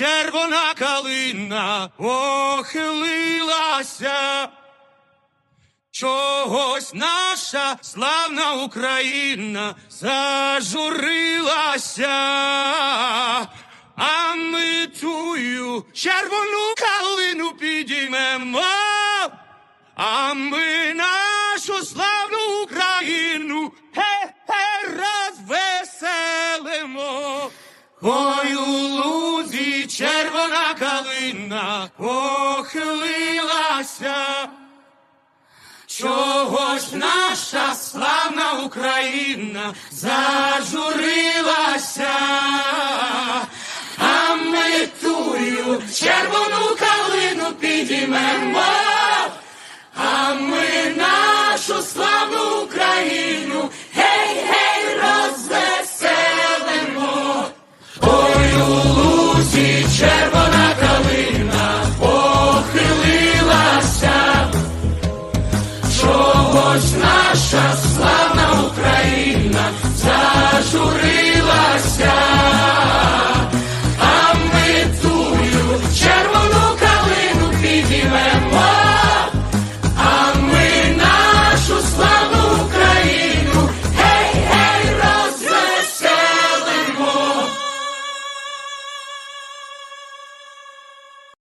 червона калина охилилася, чогось наша славна Україна зажурилася, а ми тую червону калину підіймемо, а ми нашу славну Україну хе-хе розвеселимо. Ой, Україна похилилася, чогось наша славна Україна зажурилася, а ми тую червону калину підіймемо.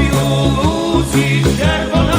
Ой, у лузі червона.